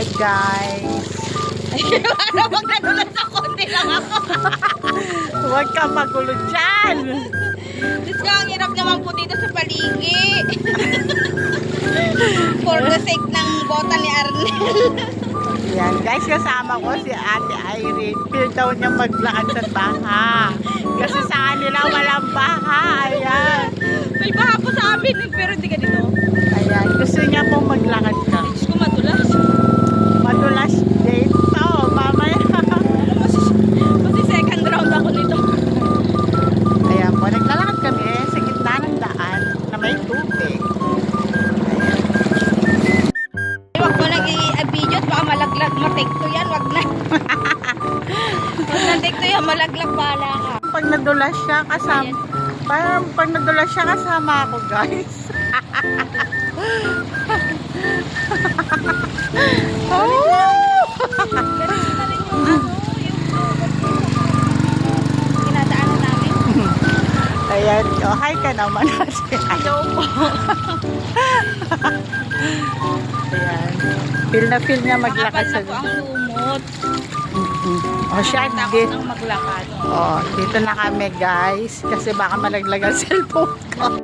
Hi guys. ano, wag nadulas sa konti lang ako. Huwag ka magulo dyan. Diyos ko, ang hirap naman po dito sa paligi. For the sake ng bota ni Arnel. Yan guys, kasama ko si Ate Irene. Feel daw niya maglakad sa baha. Take to yan, malaglag bala ka. Pag nadulas siya, kasama, parang pag nadulas siya, kasama ako guys. oh! Yung yung. Ayan, oh, hi ka naman. Hello po. Feel na feel niya maglakad sa... po ang lumot. Oh, siya, Takot dito. maglakad. Oh, dito na kami guys. Kasi baka malaglag ang cellphone ko.